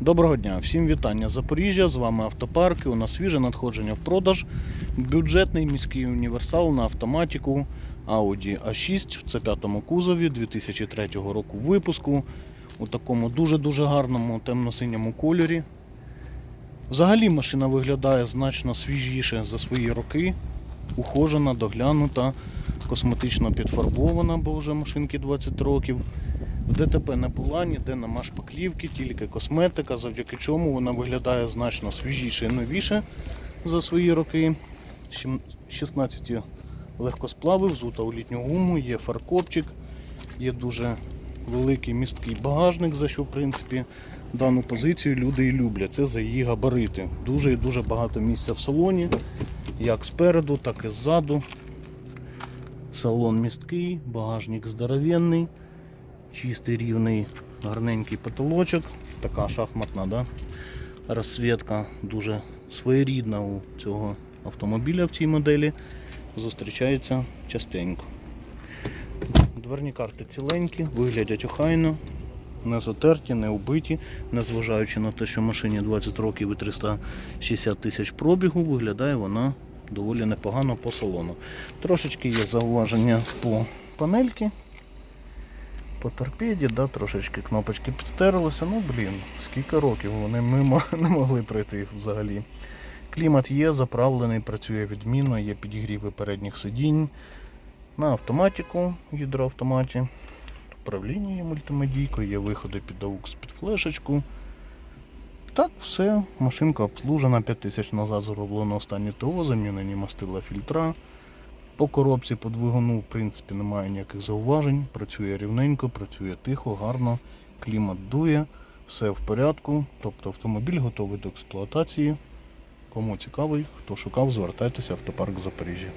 Доброго дня, всім вітання Запоріжжя. З вами автопарк. І У нас свіже надходження в продаж. Бюджетний міський універсал на автоматику Audi A6 в C5 кузові 2003 року випуску. У такому дуже-дуже гарному темно-синьому кольорі. Взагалі машина виглядає значно свіжіше за свої роки. Ухожена, доглянута, косметично підфарбована, бо вже машинки 20 років. В ДТП не була, ніде нема шпаклівки, тільки косметика, завдяки чому вона виглядає значно свіжіше і новіше за свої роки. Щем- 16 легкосплави, взута у літню гуму, є фаркопчик, є дуже великий місткий багажник, за що в принципі дану позицію люди і люблять. Це за її габарити. Дуже і дуже багато місця в салоні, як спереду, так і ззаду. Салон місткий, багажник здоровенний чистий рівний гарненький потолочок. Така шахматна да? розсвітка дуже своєрідна у цього автомобіля в цій моделі. Зустрічається частенько. Дверні карти ціленькі, виглядять охайно, не затерті, не убиті, незважаючи на те, що машині 20 років і 360 тисяч пробігу, виглядає вона доволі непогано по салону. Трошечки є зауваження по панельки по торпеді, да, трошечки кнопочки підстерлися. Ну, блін, скільки років вони мимо не могли пройти взагалі. Клімат є, заправлений, працює відмінно, є підігріви передніх сидінь. На автоматику, гідроавтоматі. Управління є мультимедійкою, є виходи під AUX під флешечку. Так, все. Машинка обслужена 5 тисяч назад зроблено останнє ТО, замінені мастила фільтра. По коробці, по двигуну, в принципі, немає ніяких зауважень. Працює рівненько, працює тихо, гарно, клімат дує, все в порядку. Тобто автомобіль готовий до експлуатації. Кому цікавий, хто шукав, звертайтеся в автопарк Запоріжжя.